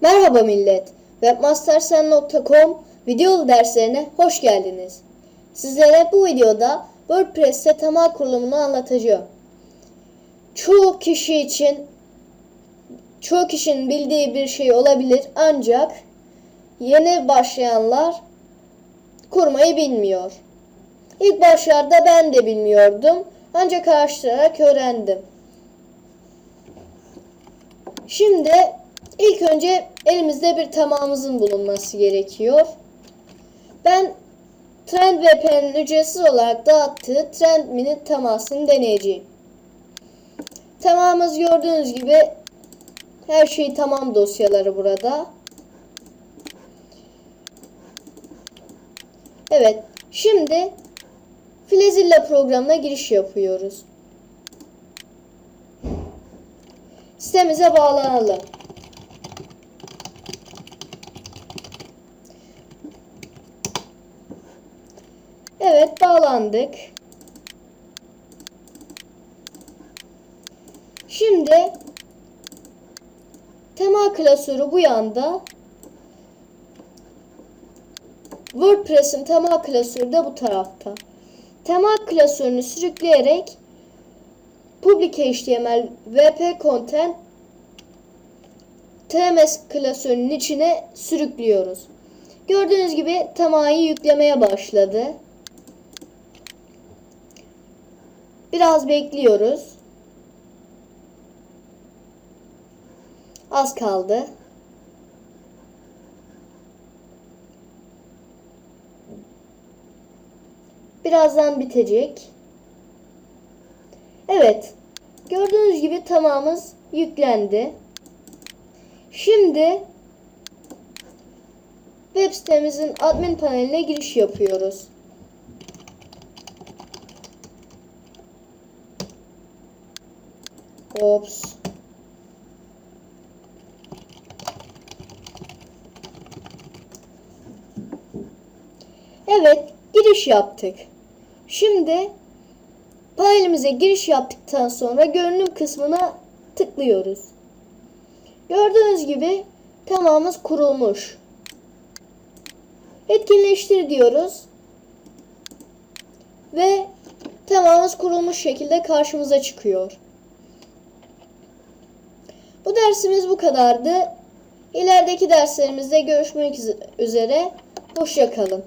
Merhaba millet. Webmastersen.com videolu derslerine hoş geldiniz. Sizlere bu videoda WordPress'te temel kurulumunu anlatacağım. Çoğu kişi için çoğu kişinin bildiği bir şey olabilir ancak yeni başlayanlar kurmayı bilmiyor. İlk başlarda ben de bilmiyordum ancak araştırarak öğrendim. Şimdi ilk önce elimizde bir tamamımızın bulunması gerekiyor. Ben TrendVPN'in ücretsiz olarak dağıttığı Trend Mini temasını deneyeceğim. Tamamımız gördüğünüz gibi her şey tamam dosyaları burada. Evet, şimdi Flezilla programına giriş yapıyoruz. Sitemize bağlanalım. Bağlandık. Şimdi tema klasörü bu yanda. WordPress'in tema klasörü de bu tarafta. Tema klasörünü sürükleyerek Public HTML WP Content TMS klasörünün içine sürüklüyoruz. Gördüğünüz gibi temayı yüklemeye başladı. Biraz bekliyoruz. Az kaldı. Birazdan bitecek. Evet. Gördüğünüz gibi tamamımız yüklendi. Şimdi web sitemizin admin paneline giriş yapıyoruz. Ops. Evet, giriş yaptık. Şimdi panelimize giriş yaptıktan sonra görünüm kısmına tıklıyoruz. Gördüğünüz gibi tamamımız kurulmuş. Etkinleştir diyoruz. Ve tamamımız kurulmuş şekilde karşımıza çıkıyor. Dersimiz bu kadardı. İlerideki derslerimizde görüşmek üzere. Hoşçakalın.